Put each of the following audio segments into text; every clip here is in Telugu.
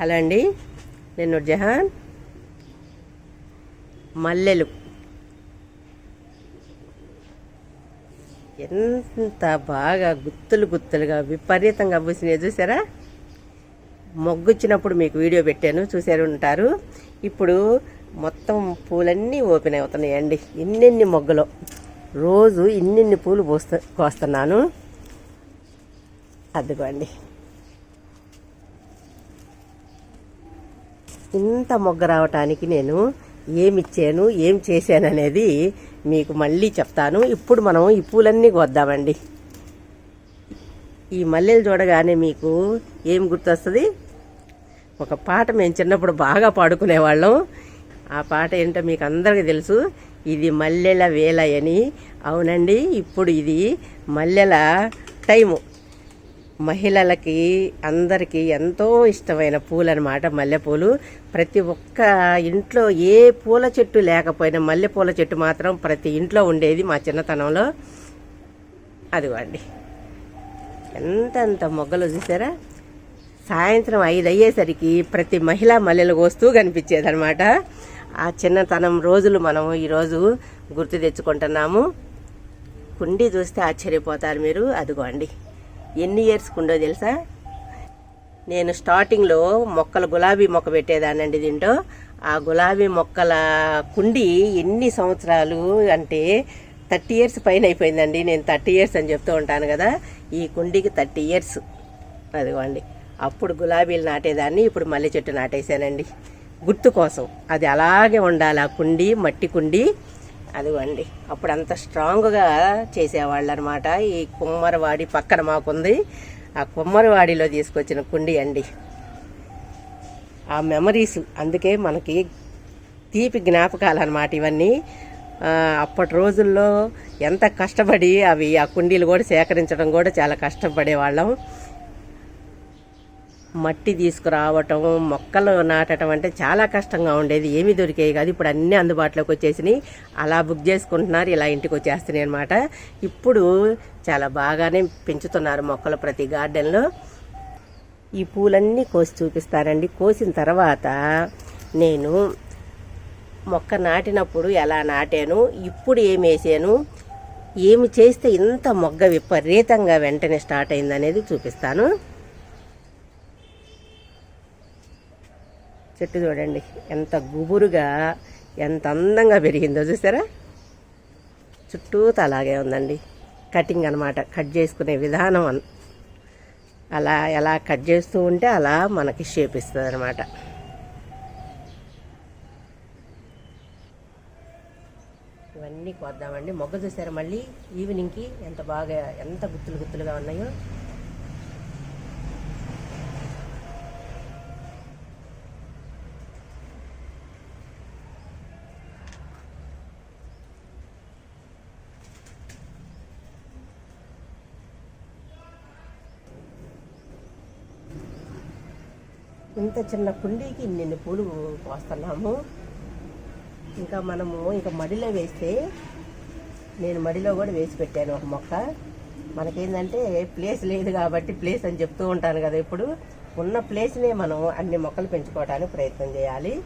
హలో అండి నేను జహాన్. మల్లెలు. ఎంత బాగా గుత్తులు గుత్తులుగా విపరీతంగా పూసినాయి చూసారా? మొగ్గొచ్చినప్పుడు మీకు వీడియో పెట్టాను చూసారు ఉంటారు. ఇప్పుడు మొత్తం పూలన్నీ ఓపెన్ అవుతున్నాయండి ఇన్నెన్ని మొగ్గలు. రోజు ఇన్నిన్ని పూలు పోస్త కోస్తున్నాను. అదిగోండి. ఇంత మొగ్గ రావటానికి నేను ఏమిచ్చాను ఏం చేశాను అనేది మీకు మళ్ళీ చెప్తాను. ఇప్పుడు మనం ఈ పూలన్నీ కొద్దామండి. ఈ మల్లెలు చూడగానే మీకు ఏం గుర్తొస్తుంది? ఒక పాట మేము చిన్నప్పుడు బాగా పాడుకునేవాళ్ళం. ఆ పాట ఏంటో మీకు అందరికీ తెలుసు. ఇది మల్లెల వేల అని అవునండి ఇప్పుడు ఇది మల్లెల టైము. మహిళలకి అందరికీ ఎంతో ఇష్టమైన పూలు అనమాట మల్లెపూలు. ప్రతి ఒక్క ఇంట్లో ఏ పూల చెట్టు లేకపోయినా మల్లెపూల చెట్టు మాత్రం ప్రతి ఇంట్లో ఉండేది మా చిన్నతనంలో. అదిగోండి. ఎంతెంత మొగ్గలు చూసారా? సాయంత్రం ఐదు అయ్యేసరికి ప్రతి మహిళ మల్లెలు కోస్తూ కనిపించేదనమాట ఆ చిన్నతనం రోజులు మనం ఈరోజు గుర్తు తెచ్చుకుంటున్నాము. కుండి చూస్తే ఆశ్చర్యపోతారు మీరు. అదిగోండి. ఎన్ని ఇయర్స్కి ఉండో తెలుసా? నేను స్టార్టింగ్లో మొక్కలు గులాబీ మొక్క పెట్టేదానండి దీంట్లో. ఆ గులాబీ మొక్కల కుండి ఎన్ని సంవత్సరాలు అంటే థర్టీ ఇయర్స్ పైన అయిపోయిందండి. నేను థర్టీ ఇయర్స్ అని చెప్తూ ఉంటాను కదా ఈ కుండీకి థర్టీ ఇయర్స్ అదిగోండి. అప్పుడు గులాబీలు నాటేదాన్ని ఇప్పుడు మల్లె చెట్టు నాటేశానండి. గుర్తు కోసం. అది అలాగే ఉండాలి ఆ కుండి మట్టి కుండి. అదిగోండి. అప్పుడు అంత స్ట్రాంగ్గా చేసేవాళ్ళు అనమాట ఈ కుమ్మరవాడి పక్కన మాకుంది. ఆ కుమ్మరవాడిలో తీసుకొచ్చిన కుండి అండి. ఆ మెమరీస్ అందుకే మనకి తీపి జ్ఞాపకాలు అనమాట ఇవన్నీ అప్పటి రోజుల్లో ఎంత కష్టపడి అవి ఆ కుండీలు కూడా సేకరించడం కూడా చాలా కష్టపడేవాళ్ళం. మట్టి తీసుకురావటం మొక్కలు నాటడం అంటే చాలా కష్టంగా ఉండేది. ఏమీ దొరికేవి కాదు. ఇప్పుడు అన్నీ అందుబాటులోకి వచ్చేసినాయి. అలా బుక్ చేసుకుంటున్నారు. ఇలా ఇంటికి వచ్చేస్తున్నాయి అనమాట ఇప్పుడు చాలా బాగానే పెంచుతున్నారు మొక్కలు ప్రతి గార్డెన్లో. ఈ పూలన్నీ కోసి చూపిస్తారండి కోసిన తర్వాత నేను మొక్క నాటినప్పుడు ఎలా నాటాను ఇప్పుడు ఏం వేసాను ఏమి చేస్తే ఇంత మొగ్గ విపరీతంగా వెంటనే స్టార్ట్ అయింది అనేది చూపిస్తాను. చెట్టు చూడండి. ఎంత గుబురుగా ఎంత అందంగా పెరిగిందో చూసారా? చుట్టూతా అలాగే ఉందండి. కటింగ్ అనమాట కట్ చేసుకునే విధానం అన్- అలా ఎలా కట్ చేస్తూ ఉంటే అలా మనకి షేప్ ఇస్తుంది అనమాట ఇవన్నీ కొద్దామండి. మొగ్గ చూసారా మళ్ళీ? ఈవినింగ్కి ఎంత బాగా ఎంత గుత్తులు గుత్తులుగా ఉన్నాయో. ఇంత చిన్న కుండీకి ఇన్ని పూలు పోస్తున్నాము ఇంకా మనము ఇంకా మడిలో వేస్తే నేను మడిలో కూడా వేసి పెట్టాను ఒక మొక్క. మనకేంటంటే ప్లేస్ లేదు కాబట్టి ప్లేస్ అని చెప్తూ ఉంటాను కదా ఇప్పుడు. ఉన్న ప్లేస్నే మనం అన్ని మొక్కలు పెంచుకోవడానికి ప్రయత్నం చేయాలి.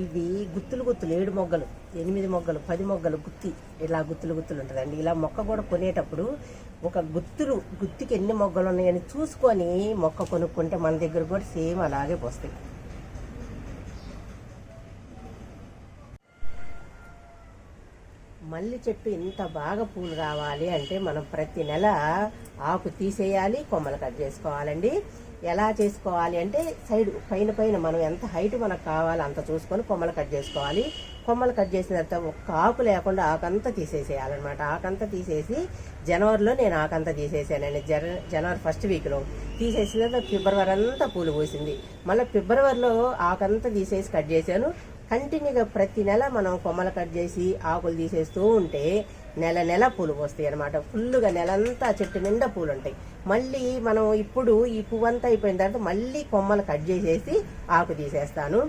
ఇవి గుత్తులు గుత్తులు ఏడు మొగ్గలు ఎనిమిది మొగ్గలు పది మొగ్గలు గుత్తి ఇలా గుత్తులు గుత్తులు ఉంటుందండి. ఇలా మొక్క కూడా కొనేటప్పుడు ఒక గుత్తులు గుత్తికి ఎన్ని మొగ్గలు ఉన్నాయని చూసుకొని మొక్క కొనుక్కుంటే మన దగ్గర కూడా సేమ్ అలాగే పోస్తాయి మల్లి చెట్టు ఇంత బాగా పూలు రావాలి అంటే మనం ప్రతి నెల ఆకు తీసేయాలి కొమ్మలు కట్ చేసుకోవాలండి. ఎలా చేసుకోవాలి అంటే సైడ్ పైన పైన మనం ఎంత హైట్ మనకు కావాలో అంత చూసుకొని కొమ్మలు కట్ చేసుకోవాలి. కొమ్మలు కట్ చేసిన తర్వాత ఒక్క ఆకు లేకుండా ఆకంతా తీసేసేయాలన్నమాట. ఆకంతా తీసేసి జనవరిలో నేను ఆకంతా తీసేసానండి. జన జనవరి ఫస్ట్ వీక్లో తీసేసిన తర్వాత ఫిబ్రవరి అంతా పూలు పూసింది. మళ్ళీ ఫిబ్రవరిలో ఆకంతా తీసేసి కట్ చేశాను. కంటిన్యూగా ప్రతి నెల మనం కొమ్మలు కట్ చేసి ఆకులు తీసేస్తూ ఉంటే నెల నెల పూలు పోస్తాయి అనమాట ఫుల్గా నెలంతా చెట్టు నిండా పూలు ఉంటాయి మళ్ళీ మనం ఇప్పుడు ఈ పువ్వు అంతా అయిపోయిన తర్వాత మళ్ళీ కొమ్మలు కట్ చేసేసి ఆకు తీసేస్తాను.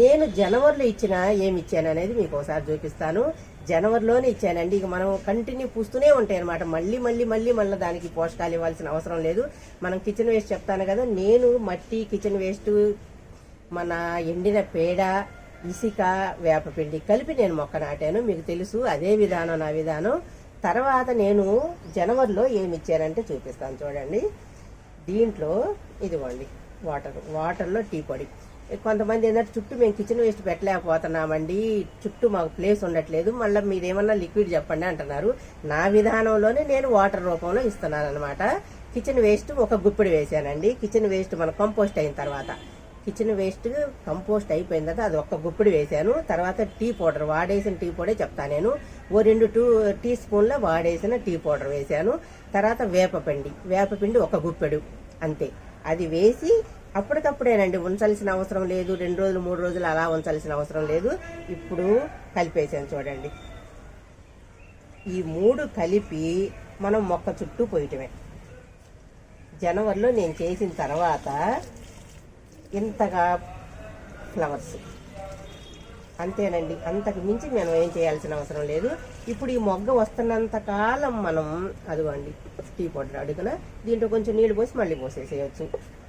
నేను జనవరిలో ఇచ్చిన ఏమి ఇచ్చాను అనేది మీకు ఒకసారి చూపిస్తాను. జనవరిలోనే ఇచ్చానండి. ఇక మనం కంటిన్యూ పూస్తూనే ఉంటాయి అనమాట మళ్ళీ మళ్ళీ మళ్ళీ మళ్ళీ దానికి పోషకాలు ఇవ్వాల్సిన అవసరం లేదు. మనం కిచెన్ వేస్ట్ చెప్తాను కదా నేను మట్టి కిచెన్ వేస్ట్ మన ఎండిన పేడ ఇసుక వేపపిండి కలిపి నేను మొక్క నాటాను. మీకు తెలుసు అదే విధానం నా విధానం. తర్వాత నేను జనవరిలో ఏమి ఇచ్చానంటే చూపిస్తాను చూడండి. దీంట్లో ఇదిగోండి వాటర్ వాటర్లో టీ పొడి. కొంతమంది ఏంటంటే చుట్టూ మేము కిచెన్ వేస్ట్ పెట్టలేకపోతున్నామండి. చుట్టూ మాకు ప్లేస్ ఉండట్లేదు. మళ్ళీ మీరేమన్నా లిక్విడ్ చెప్పండి అంటున్నారు. నా విధానంలోనే నేను వాటర్ రూపంలో ఇస్తున్నాను అనమాట కిచెన్ వేస్ట్ ఒక గుప్పిడి వేసానండి కిచెన్ వేస్ట్ మన కంపోస్ట్ అయిన తర్వాత. కిచెన్ వేస్ట్ కంపోస్ట్ అయిపోయిన తర్వాత అది ఒక్క గుప్పిడి వేసాను తర్వాత టీ పౌడర్ వాడేసిన టీ పౌడర్ చెప్తాను నేను. ఓ రెండు టూ టీ స్పూన్ల వాడేసిన టీ పౌడర్ వేశాను. తర్వాత వేపపిండి. వేపపిండి ఒక గుప్పెడు. అంతే. అది వేసి అప్పటికప్పుడేనండి ఉంచాల్సిన అవసరం లేదు. రెండు రోజులు మూడు రోజులు అలా ఉంచాల్సిన అవసరం లేదు. ఇప్పుడు కలిపేసాను చూడండి. ఈ మూడు కలిపి మనం మొక్క చుట్టూ పోయటమే. జనవరిలో నేను చేసిన తర్వాత ఇంతగా ఫ్లవర్స్. అంతేనండి. అంతకు మించి మనం ఏం చేయాల్సిన అవసరం లేదు. ఇప్పుడు ఈ మొగ్గ వస్తున్నంత కాలం మనం అదిగోండి టీ పౌడర్ అడుగున దీంట్లో కొంచెం నీళ్ళు పోసి మళ్ళీ పోసేసేయచ్చు.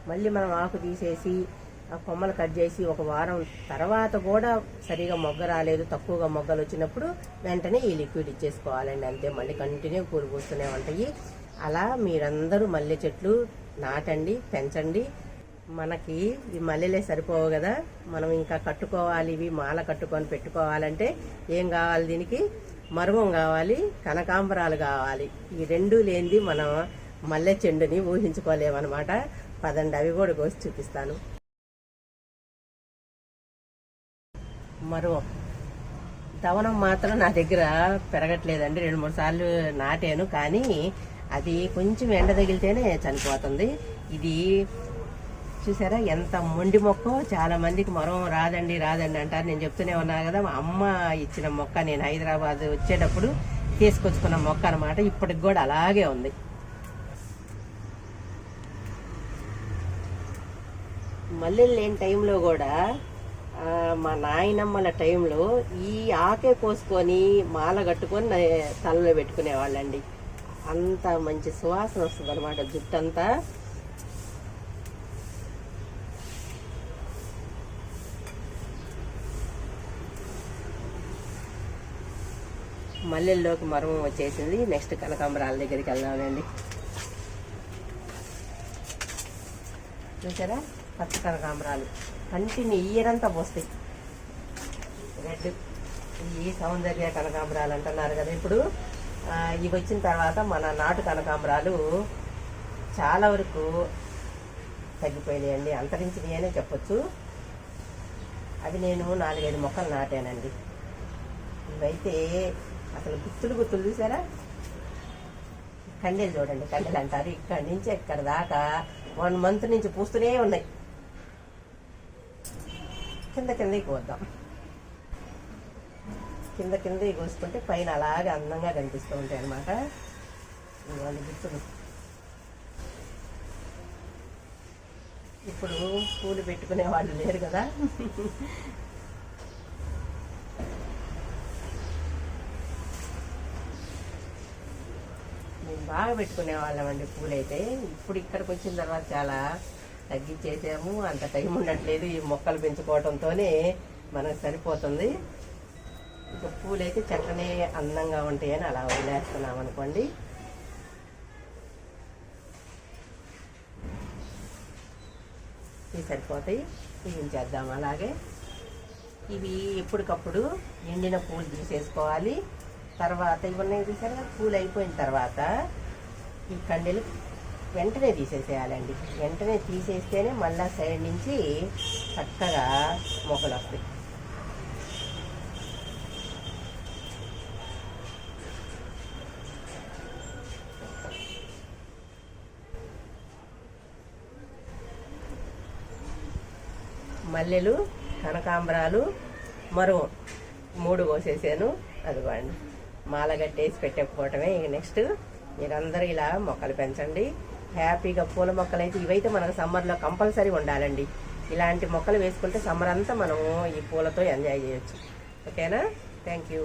మళ్ళీ మనం ఆకు తీసేసి ఆ కొమ్మలు కట్ చేసి ఒక వారం తర్వాత కూడా సరిగా మొగ్గ రాలేదు తక్కువగా మొగ్గలు వచ్చినప్పుడు వెంటనే ఈ లిక్విడ్ ఇచ్చేసుకోవాలండి. అంతే మళ్ళీ కంటిన్యూ పూలు పూస్తూనే ఉంటాయి. అలా మీరందరూ మల్లె చెట్లు నాటండి పెంచండి. మనకి ఈ మల్లెలే సరిపోవు కదా. మనం ఇంకా కట్టుకోవాలి ఇవి మాల కట్టుకొని పెట్టుకోవాలంటే ఏం కావాలి దీనికి? మరువం కావాలి కనకాంబరాలు కావాలి. ఈ రెండు లేనిది మనం మల్లె చెండుని ఊహించుకోలేమన్నమాట. పదండి అవి కూడా కోసి చూపిస్తాను. మరువం. దవనం మాత్రం నా దగ్గర పెరగట్లేదండి. రెండు మూడు సార్లు నాటాను కానీ అది కొంచెం ఎండ తగిలితేనే చనిపోతుంది. ఇది చూసారా? ఎంత మొండి మొక్క చాలా మందికి మరం రాదండి రాదండి అంటారు. నేను చెప్తూనే ఉన్నా కదా మా అమ్మ ఇచ్చిన మొక్క నేను హైదరాబాద్ వచ్చేటప్పుడు తీసుకొచ్చుకున్న మొక్క అనమాట ఇప్పటికి కూడా అలాగే ఉంది. మల్లెలు లేని టైంలో కూడా మా నాయనమ్మల టైంలో ఈ ఆకే కోసుకొని మాల కట్టుకొని తలలో పెట్టుకునే వాళ్ళండి అంత మంచి సువాసన వస్తుంది అనమాట జుట్టంతా. మల్లెల్లోకి మరమం వచ్చేసింది. నెక్స్ట్ కనకాంబరాల దగ్గరికి వెళ్దామండి. చూసారా? పచ్చ కనకాంబరాలు. కంటిని ఇయరంతా పోస్తాయి. రెడ్ ఈ సౌందర్య కనకాంబరాలు అంటున్నారు కదా ఇప్పుడు. ఇవి వచ్చిన తర్వాత మన నాటు కనకాంబరాలు చాలా వరకు తగ్గిపోయినాయండి. అంతరించినాయి అనే చెప్పొచ్చు. అవి నేను నాలుగైదు మొక్కలు నాటానండి. ఇవైతే అసలు గుత్తులు గుత్తులు చూసారా? కండెలు చూడండి కండెలు అంటారు. ఇక్కడి నుంచి ఇక్కడ దాకా వన్ మంత్ నుంచి పూస్తూనే ఉన్నాయి. కింద కిందకి పోద్దాం. కింద కింద కోసుకుంటే పైన అలాగే అందంగా కనిపిస్తూ ఉంటాయి అనమాట ఇవన్నీ గుర్తులు ఇప్పుడు పూలు పెట్టుకునే వాళ్ళు లేరు కదా. బాగా పెట్టుకునే వాళ్ళమండి పూలైతే. ఇప్పుడు ఇక్కడికి వచ్చిన తర్వాత చాలా తగ్గించేసాము. అంత టైం ఉండట్లేదు ఈ మొక్కలు పెంచుకోవడంతోనే మనకు సరిపోతుంది. ఇక పూలైతే చక్కనే అందంగా ఉంటాయని అలా వదిలేస్తున్నాం అనుకోండి. ఇవి సరిపోతాయి. ఇవి చేద్దాం అలాగే. ఇవి ఎప్పటికప్పుడు ఎండిన పూలు తీసేసుకోవాలి. తర్వాత ఇవన్నీ తీసారు పూలు అయిపోయిన తర్వాత ఈ కండెలు వెంటనే తీసేసేయాలండి. వెంటనే తీసేస్తేనే మళ్ళా సైడ్ నుంచి చక్కగా మొక్కలు వస్తాయి. మల్లెలు కనకాంబరాలు మరో మూడు కోసేసాను. అదిగోండి. మాల కట్టేసి పెట్టకపోవటమే ఇక నెక్స్ట్. మీరందరూ ఇలా మొక్కలు పెంచండి. హ్యాపీగా పూల మొక్కలు అయితే ఇవైతే మనకు సమ్మర్లో కంపల్సరీ ఉండాలండి. ఇలాంటి మొక్కలు వేసుకుంటే సమ్మర్ అంతా మనము ఈ పూలతో ఎంజాయ్ చేయొచ్చు. ఓకేనా? Thank you.